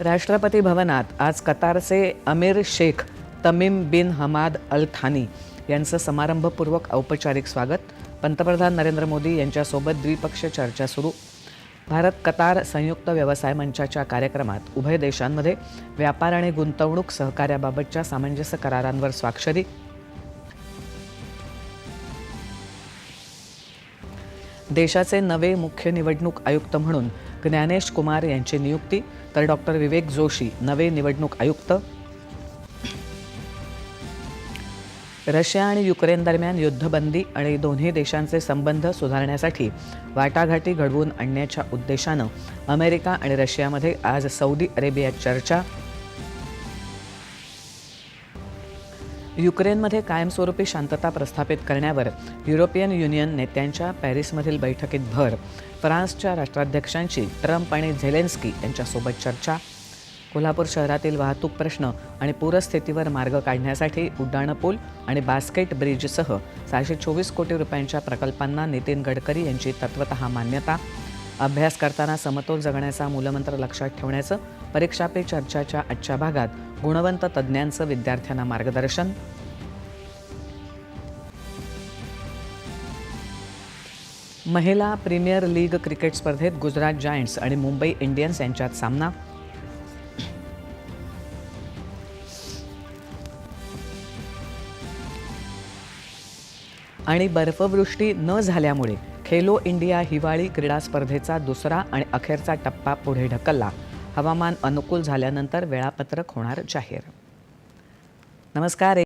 राष्ट्रपती भवनात आज कतारचे अमीर शेख तमीम बिन हमाद अल थानी यांचं समारंभपूर्वक औपचारिक स्वागत. पंतप्रधान नरेंद्र मोदी यांच्यासोबत द्विपक्षीय चर्चा सुरू. भारत कतार संयुक्त व्यवसाय मंचाच्या कार्यक्रमात उभय देशांमध्ये व्यापार आणि गुंतवणूक सहकार्याबाबतच्या सामंजस्य करारांवर स्वाक्षरी देशाचे नवे मुख्य निवडणूक आयुक्त म्हणून ज्ञानेश कुमार यांची नियुक्ती तर डॉक्टर विवेक जोशी नवे निवडणूक आयुक्त. रशिया आणि युक्रेन दरम्यान युद्धबंदी आणि दोन्ही देशांचे संबंध सुधारण्यासाठी वाटाघाटी घडवून आणण्याच्या उद्देशानं अमेरिका आणि रशियामध्ये आज सौदी अरेबियात चर्चा युक्रेनमध्ये कायमस्वरूपी शांतता प्रस्थापित करण्यावर युरोपियन युनियन नेत्यांच्या पॅरिसमधील बैठकीत भर. फ्रान्सच्या राष्ट्राध्यक्षांची ट्रम्प आणि झेलेन्स्की यांच्यासोबत चर्चा. कोल्हापूर शहरातील वाहतूक प्रश्न आणि पूरस्थितीवर मार्ग काढण्यासाठी उड्डाणपूल आणि बास्केट ब्रिजसह सहाशे चोवीस कोटी रुपयांच्या प्रकल्पांना नितीन गडकरी यांची तत्वत मान्यता. अभ्यास करताना समतोल जगण्याचा मूलमंत्र लक्षात ठेवण्याचं परीक्षा पे चर्चाच्या आजच्या भागात गुणवंत तज्ज्ञांचं विद्यार्थ्यांना मार्गदर्शन. महिला प्रीमियर लीग क्रिकेट स्पर्धेत गुजरात जायंट्स आणि मुंबई इंडियन्स यांच्यात सामना. आणि बर्फवृष्टी न झाल्यामुळे खेलो इंडिया हिवाळी क्रीडा स्पर्धेचा दुसरा आणि अखेरचा टप्पा पुढे ढकलला. हवामान अनुकूल झाल्यानंतर वेळापत्रक होणार जाहीर. नमस्कार.